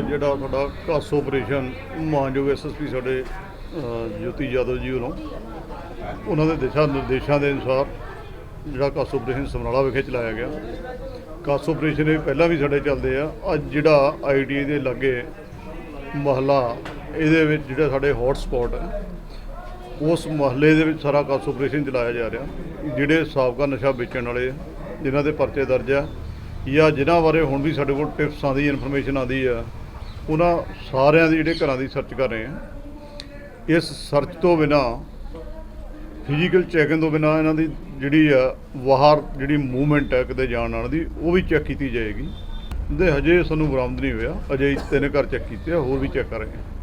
ਜਿਹੜਾ ਸਾਡਾ ਕਾਸ ਆਪਰੇਸ਼ਨ ਮਾਨਯੋਗ ਐਸਐਸਪੀ ਸਾਡੇ ਜੋਤੀ ਯਾਦਵ ਜੀ ਵੱਲੋਂ। ਉਹਨਾਂ ਦੇ ਦਿਸ਼ਾ ਨਿਰਦੇਸ਼ਾਂ ਦੇ ਅਨੁਸਾਰ ਜਿਹੜਾ ਕਾਸ ਆਪਰੇਸ਼ਨ ਸਮਰਾਲਾ ਵਿਖੇ ਚਲਾਇਆ ਗਿਆ। ਕਾਸ ਆਪਰੇਸ਼ਨ ਇਹ ਪਹਿਲਾਂ ਵੀ ਸਾਡੇ ਚੱਲਦੇ ਆ। ਅੱਜ ਜਿਹੜਾ ਆਈਟੀ ਦੇ ਲਾਗੇ ਮਹੱਲਾ, ਇਹਦੇ ਵਿੱਚ ਜਿਹੜਾ ਸਾਡੇ ਹੌਟ ਸਪੌਟ ਹੈ, ਉਸ ਮਹੱਲੇ ਦੇ ਵਿੱਚ ਸਾਰਾ ਕਾਸ ਆਪਰੇਸ਼ਨ ਚਲਾਇਆ ਜਾ ਰਿਹਾ। ਜਿਹੜੇ ਸਾਬਕਾ ਨਸ਼ਾ ਵੇਚਣ ਵਾਲੇ ਜਿਨ੍ਹਾਂ ਦੇ ਪਰਚੇ ਦਰਜ ਆ, ਜਾਂ ਜਿਨ੍ਹਾਂ ਬਾਰੇ ਹੁਣ ਵੀ ਸਾਡੇ ਕੋਲ ਟਿਪਸ ਆਉਂਦੀ ਇਨਫੋਰਮੇਸ਼ਨ ਆਉਂਦੀ ਆ ਉਹਨਾਂ ਸਾਰਿਆਂ ਦੀ ਜਿਹੜੇ ਘਰਾਂ ਦੀ ਸਰਚ ਕਰ ਰਹੇ ਆ। ਇਸ ਸਰਚ ਤੋਂ ਬਿਨਾ ਫਿਜ਼ੀਕਲ ਚੈਕਿੰਗ ਤੋਂ ਬਿਨਾ ਇਹਨਾਂ ਦੀ ਜਿਹੜੀ ਆ ਬਾਹਰ ਜਿਹੜੀ ਮੂਵਮੈਂਟ ਹੈ ਕਿਤੇ ਜਾਣ ਆਉਣ ਦੀ, ਉਹ ਵੀ ਚੈੱਕ ਕੀਤੀ ਜਾਏਗੀ। ਦੇ ਹਜੇ ਸਾਨੂੰ ਬਰਾਮਦ ਨਹੀਂ ਹੋਇਆ। ਅਜੇ ਤਿੰਨ ਘਰ ਚੈੱਕ ਕੀਤੇ ਆ, ਹੋਰ ਵੀ ਚੈੱਕ ਕਰ ਰਹੇ ਹਾਂ